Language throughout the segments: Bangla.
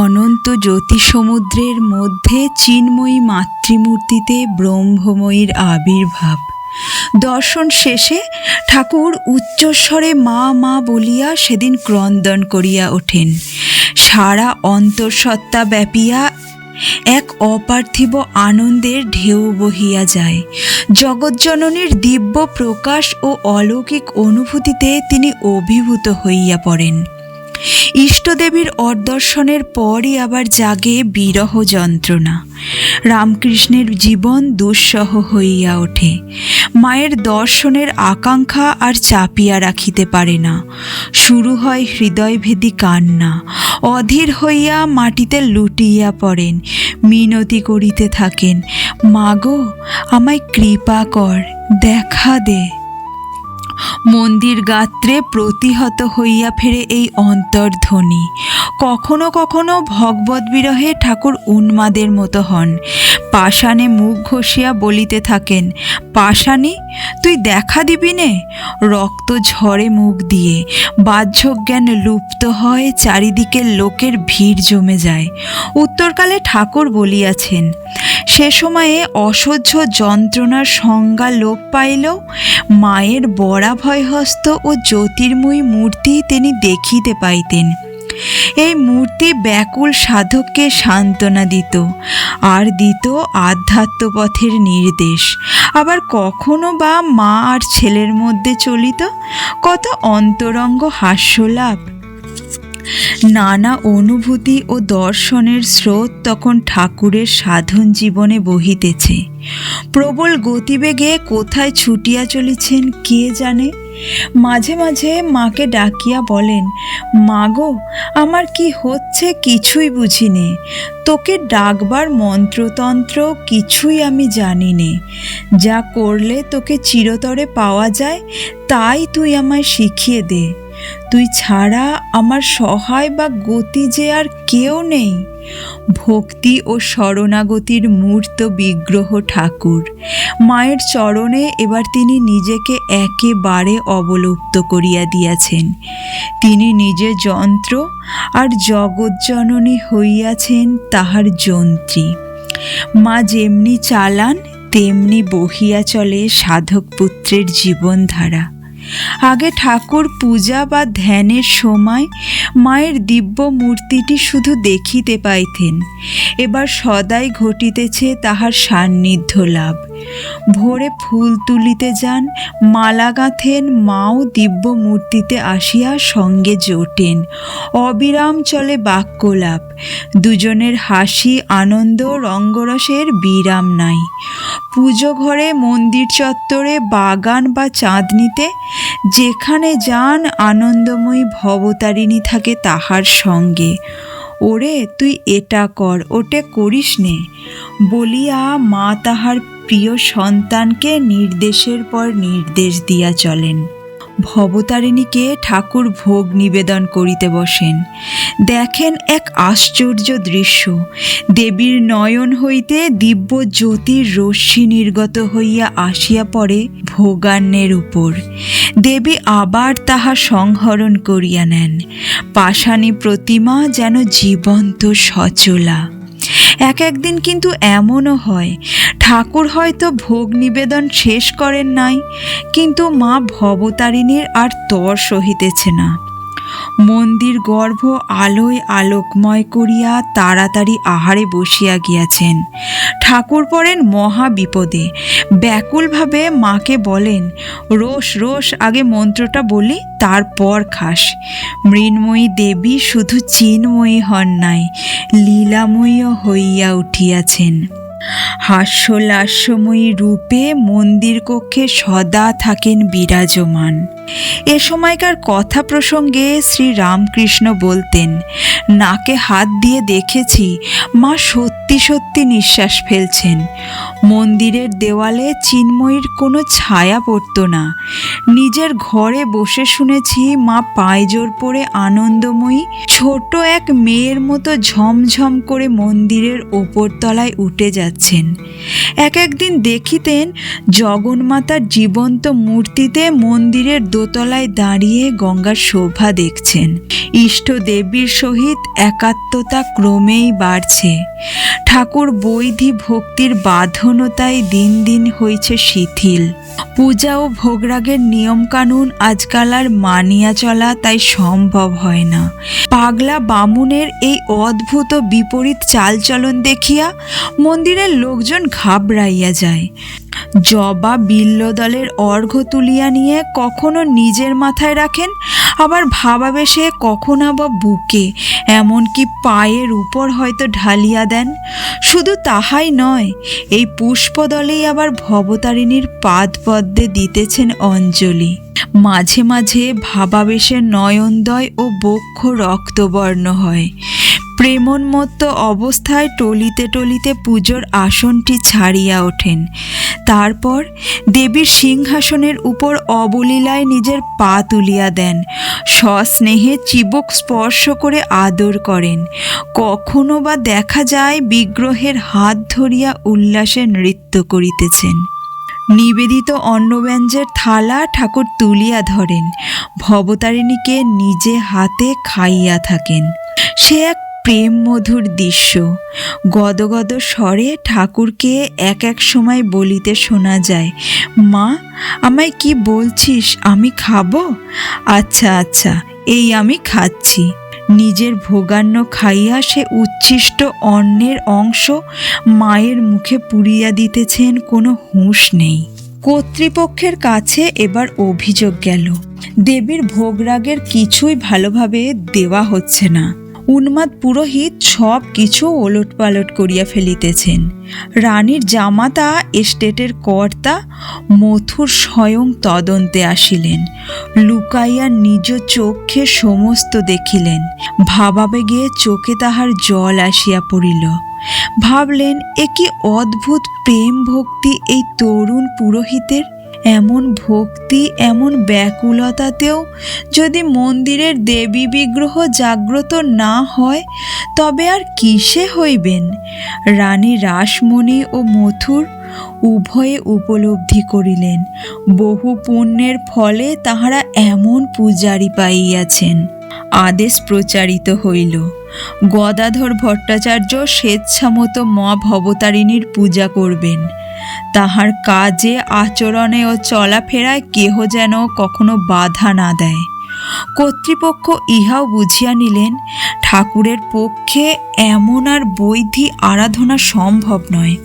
অনন্ত জ্যোতি সমুদ্রের মধ্যে চিন্ময়ী মাতৃমূর্তিতে ব্রহ্মময়ীর আবির্ভাব। দর্শন শেষে ঠাকুর উচ্চস্বরে মা মা বলিয়া সেদিন ক্রন্দন করিয়া ওঠেন। সারা অন্তঃসত্ত্বা ব্যাপিয়া এক অপার্থিব আনন্দের ঢেউ বহিয়া যায়। জগজ্জননীর দিব্য প্রকাশ ও অলৌকিক অনুভূতিতে তিনি অভিভূত হইয়া পড়েন। ইষ্টদেবীর অদর্শনের পরই আবার জাগে বিরহ যন্ত্রণা। রামকৃষ্ণের জীবন দুঃসহ হইয়া ওঠে। মায়ের দর্শনের আকাঙ্ক্ষা আর চাপিয়া রাখিতে পারে না। শুরু হয় হৃদয়ভেদী কান্না। অধীর হইয়া মাটিতে লুটিয়া পড়েন। মিনতি করিতে থাকেন মাগো আমায় কৃপা কর, দেখা দে। মন্দির গাত্রে প্রতিহত হইয়া ফেরে এই অন্তর্ধ্বনি। কখনো কখনো ভগবত বিরহে ঠাকুর উন্মাদের মতো হন। পাষাণে মুখ ঘষিয়া বলিতে থাকেন পাষাণী তুই দেখা দিবি নে? রক্ত ঝরে মুখ দিয়ে। বাহ্য জ্ঞান লুপ্ত হয়, চারিদিকে লোকের ভিড় জমে যায়। উত্তরকালে ঠাকুর বলিয়াছেন, সে সময়ে অসহ্য যন্ত্রণার সংজ্ঞা লোপ পাইল। মায়ের বরাভয়হস্ত ও জ্যোতির্ময়ী মূর্তি তিনি দেখিতে পাইতেন। এই মূর্তি ব্যাকুল সাধককে সান্ত্বনা দিত, আর দিত আধ্যাত্মপথের নির্দেশ। আবার কখনো বা মা আর ছেলের মধ্যে চলিত কত অন্তরঙ্গ হাস্যলাভ। নানা অনুভূতি ও দর্শনের স্রোত তখন ঠাকুরের সাধন জীবনে বহিতেছে। প্রবল গতিবেগে কোথায় ছুটিয়া চলেছেন কে জানে? মাঝে মাঝে মাকে ডাকিয়া বলেন মাগো আমার কি হচ্ছে কিছুই বুঝি নে তোকে ডাকবার মন্ত্রতন্ত্র কিছুই আমি জানি নে যা করলে তোকে চিরতরে পাওয়া যায়, তাই তুই আমায় শিখিয়ে দে। তুই ছাড়া আমার সহায় বা গতি যে আর কেউ নেই। ভক্তি ও শরণাগতির মূর্ত বিগ্রহ ঠাকুর। মায়ের চরণে এবার তিনি নিজেকে একেবারে অবলুপ্ত করিয়া দিয়াছেন। তিনি নিজে যন্ত্র আর জগজ্জননী হইয়াছেন তাহার যন্ত্রী। মা যেমনি চালান, তেমনি বহিয়া চলে সাধক পুত্রের জীবনধারা। আগে ঠাকুর পূজা বা ধ্যানের সময় মায়ের দিব্য মূর্তিটি শুধু দেখিতে পাইতেন। এবার সদাই ঘটিতেছে তাহার সান্নিধ্য লাভ। ভোরে ফুল তুলিতে যান, মালা গাঁথেন, মাও দিব্য মূর্তিতে আসিয়া সঙ্গে জোটেন। অবিরাম চলে বাক্যলাপ। দুজনের হাসি, আনন্দ, রঙ্গরসের বিরাম নাই। পুজো ঘরে মন্দির চত্বরে বাগান বা চাঁদনিতে যেখানে যান আনন্দময়ী ভবতারিণী থাকে তাহার সঙ্গে। ওরে, তুই এটা কর, ওটে করিস নে। বলিয়া মা তাহার প্রিয় সন্তানকে নির্দেশের পর নির্দেশ দিয়া চলেন। ভবতারিণীকে ঠাকুর ভোগ নিবেদন করিতে বসেন। দেখেন এক আশ্চর্য দৃশ্য। দেবীর নয়ন হইতে দিব্য জ্যোতির রশ্মি নির্গত হইয়া আসিয়া পড়ে ভোগান্নের উপর। দেবী আবার তাহা সংহরণ করিয়া নেন। পাষাণী প্রতিমা যেন জীবন্ত সচলা। এক একদিন কিন্তু এমনও হয়। ঠাকুর হয়তো ভোগ নিবেদন শেষ করেন নাই, কিন্তু মা ভবতারিণীর আর তর সহিতেছে না। মন্দির গর্ভ আলোয় আলোকময় করিয়া তাড়াতাড়ি আহারে বসিয়া গিয়াছেন। ঠাকুর পড়েন মহা বিপদে। ব্যাকুলভাবে মাকে বলেন রোষ রোষ আগে মন্ত্রটা বলি, তারপর খাস। মৃন্ময়ী দেবী শুধু চিন্ময়ী হন নাই, লীলাময়ীও হইয়া উঠিয়াছেন। হাস্যলাস্যময়ী রূপে মন্দির কক্ষে সদা থাকেন বিরাজমান। এ সময়কার কথা প্রসঙ্গে শ্রী রামকৃষ্ণ বলতেন, নাকে হাত দিয়ে দেখেছি, মা সত্যি সত্যি নিঃশ্বাস ফেলছেন। মন্দিরের দেওয়ালে চিন্ময়ীর কোনো ছায়া পড়তো না। নিজের ঘরে বসে শুনেছি মা পায়জোর পরে আনন্দময়ী, ছোট এক মেয়ের মতো ঝমঝম করে মন্দিরের ওপরতলায় উঠে যাচ্ছেন। এক একদিন দেখিতেন জগন্মাতার জীবন্ত মূর্তিতে মন্দিরের দোতলায় দাঁড়িয়ে গঙ্গার শোভা দেখছেন। ইষ্ট দেবীর সহিত একাত্মতা ক্রমেই বাড়ছে। ঠাকুর বৈধি ভক্তির বাঁধনতায় দিন দিন হয়েছে শিথিল। পূজা ও ভোগরাগের নিয়মকানুন আজকাল আর মানিয়া চলা তাই সম্ভব হয় না। পাগলা বামুনের এই অদ্ভুত বিপরীত চালচলন দেখিয়া মন্দিরের লোকজন ঘাবড়াইয়া যায়। জবা বিল্লদলের অর্ঘ্য তুলিয়া নিয়ে কখনো নিজের মাথায় রাখেন, আবার ভাবাবেশে কখনো বা বুকে, এমনকি পায়ের উপর হয়তো ঢালিয়া দেন। শুধু তাহাই নয়, এই পুষ্পদলেই আবার ভবতারিণীর পাদ পদ্মে দিতেছেন অঞ্জলি। মাঝে মাঝে ভাবাবেশে নয়নদয় ও বক্ষ রক্তবর্ণ হয়। প্রেমোন্মত্ত অবস্থায় টলিতে টলিতে পুজোর আসনটি ছাড়িয়া ওঠেন। তারপর দেবীর সিংহাসনের উপর অবলীলায় নিজের পা তুলিয়া দেন। সস্নেহে চিবক স্পর্শ করে আদর করেন। কখনো বা দেখা যায় বিগ্রহের হাত ধরিয়া উল্লাসে নৃত্য করিতেছেন। নিবেদিত অন্নব্যঞ্জের থালা ঠাকুর তুলিয়া ধরেন। ভবতারিণীকে নিজে হাতে খাইয়া থাকেন। সে এক প্রেম মধুর দৃশ্য গদগদ স্বরে ঠাকুরকে এক এক সময় বলিতে শোনা যায়, মা, আমায় কি বলছিস? আমি খাব? আচ্ছা আচ্ছা এই আমি খাচ্ছি। নিজের ভোগান্ন খাইয়া সে উচ্ছিষ্ট অন্নের অংশ মায়ের মুখে পুড়িয়া দিতেছেন, কোনো হুঁশ নেই। কর্তৃপক্ষের কাছে এবার অভিযোগ গেল, দেবীর ভোগরাগের কিছুই ভালোভাবে দেওয়া হচ্ছে না। উন্মাদ পুরোহিত সব কিছু ওলট পালট করিয়া ফেলিতেছেন। রানীর জামাতা, এস্টেটের কর্তা, মথুর স্বয়ং তদন্তে আসিলেন। লুকাইয়া নিজ চোখে সমস্ত দেখিলেন। ভাবাবেগে চোখে তাহার জল আসিয়া পড়িল। ভাবলেন, এ কি অদ্ভুত প্রেম ভক্তি এই তরুণ পুরোহিতের? এমন ভক্তি, এমন ব্যাকুলতাতেও যদি মন্দিরের দেবী বিগ্রহ জাগ্রত না হয়, তবে আর কিসে হইবেন? রানী রাসমণি ও মথুর উভয়ে উপলব্ধি করিলেন। বহু পুণ্যের ফলে তাহারা এমন পূজারি পাইয়াছেন। আদেশ প্রচারিত হইল। গদাধর ভট্টাচার্য স্বেচ্ছামতো মা ভবতারিণীর পূজা করবেন। তাহার কাজে, আচরণে ও চলাফেরায় কেহ যেন কখনো বাধা না দেয়। কর্তৃপক্ষ ইহাও বুঝিয়া নিলেন, ঠাকুরের পক্ষে এমন আর বৈধি আরাধনা সম্ভব নয়।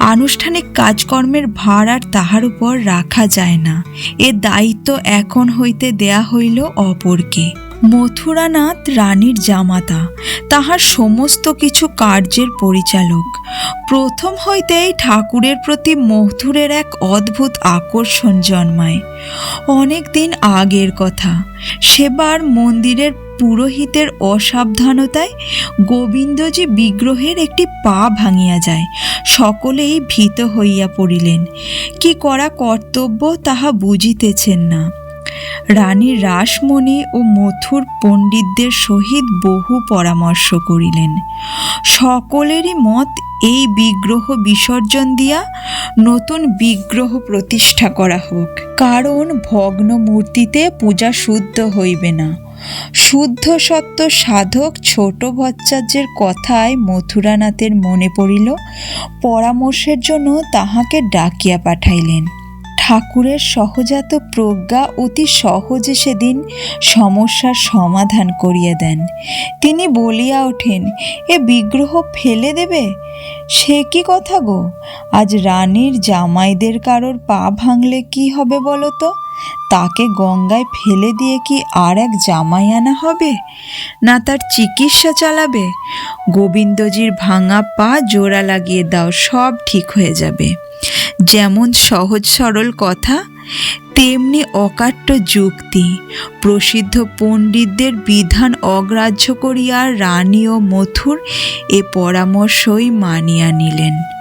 আনুষ্ঠানিক কাজকর্মের ভার আর তাহার উপর রাখা যায় না। এ দায়িত্ব এখন হইতে দেয়া হইল অপরকে। মথুরানাথ রানীর জামাতা, তাহার সমস্ত কিছু কার্যের পরিচালক। প্রথম হইতেই ঠাকুরের প্রতি মথুরের এক অদ্ভুত আকর্ষণ জন্মায়। অনেক দিন আগের কথা, সেবার মন্দিরের পুরোহিতের অসাবধানতায় গোবিন্দজি বিগ্রহের একটি পা ভাঙিয়া যায়, সকলেই ভীত হইয়া পড়িলেন। কি করা কর্তব্য তাহা বুঝিতেছেন না। রানী রাসমণি ও মথুর পণ্ডিতদের সহিত বহু পরামর্শ করিলেন। সকলেরই মত এই বিগ্রহ বিসর্জন দিয়া নতুন বিগ্রহ প্রতিষ্ঠা করা হোক। কারণ ভগ্ন মূর্তিতে পূজা শুদ্ধ হইবে না। শুদ্ধ সত্য সাধক ছোট ভট্টাচার্যের কথায় মথুরানাথের মনে পড়িল, পরামর্শের জন্য তাহাকে ডাকিয়া পাঠাইলেন। ঠাকুরের সহজাত প্রজ্ঞা অতি সহজে সেদিন সমস্যার সমাধান করিয়া দেন। তিনি বলিয়া ওঠেন, এ বিগ্রহ ফেলে দেবে? সে কি কথা গো? আজ রানীর জামাইদের কারোর পা ভাঙলে কি হবে বলো তো? তাকে গঙ্গায় ফেলে দিয়ে কি আর এক জামাই আনা হবে? না তার চিকিৎসা চালাবে? গোবিন্দজির ভাঙা পা জোড়া লাগিয়ে দাও, সব ঠিক হয়ে যাবে। যেমন সহজ সরল কথা, তেমনি অকাট্য যুক্তি। প্রসিদ্ধ পণ্ডিতদের বিধান অগ্রাহ্য করিয়া রানী ও মথুর এ পরামর্শই মানিয়া নিলেন।